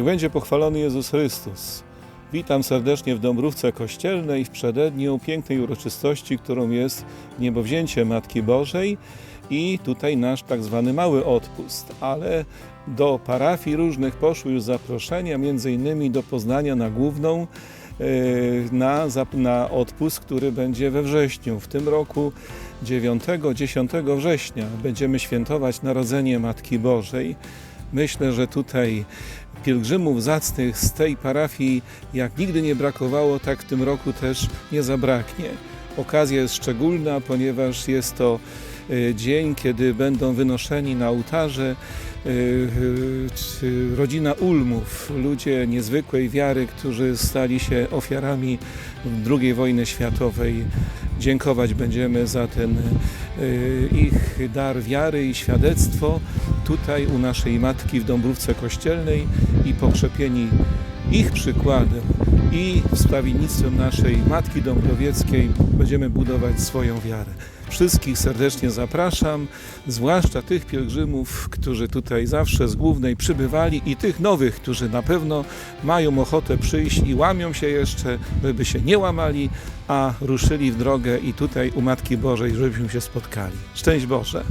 będzie pochwalony Jezus Chrystus. Witam serdecznie w Dąbrówce Kościelnej w przededniu pięknej uroczystości, którą jest niebowzięcie Matki Bożej i tutaj nasz tak zwany mały odpust, ale do parafii różnych poszły już zaproszenia, między innymi do Poznania na główną, e, na, na odpust, który będzie we wrześniu. W tym roku 9-10 września będziemy świętować Narodzenie Matki Bożej. Myślę, że tutaj pielgrzymów zacnych z tej parafii jak nigdy nie brakowało, tak w tym roku też nie zabraknie. Okazja jest szczególna, ponieważ jest to e, dzień, kiedy będą wynoszeni na ołtarze e, czy rodzina Ulmów, ludzie niezwykłej wiary, którzy stali się ofiarami II wojny światowej. Dziękować będziemy za ten ich dar wiary i świadectwo tutaj u naszej matki w Dąbrówce Kościelnej i pokrzepieni ich przykładem i wstawiennictwem naszej Matki Dąbrowieckiej będziemy budować swoją wiarę. Wszystkich serdecznie zapraszam, zwłaszcza tych pielgrzymów, którzy tutaj zawsze z głównej przybywali i tych nowych, którzy na pewno mają ochotę przyjść i łamią się jeszcze, żeby się nie łamali, a ruszyli w drogę i tutaj u Matki Bożej, żebyśmy się spotkali. Szczęść Boże!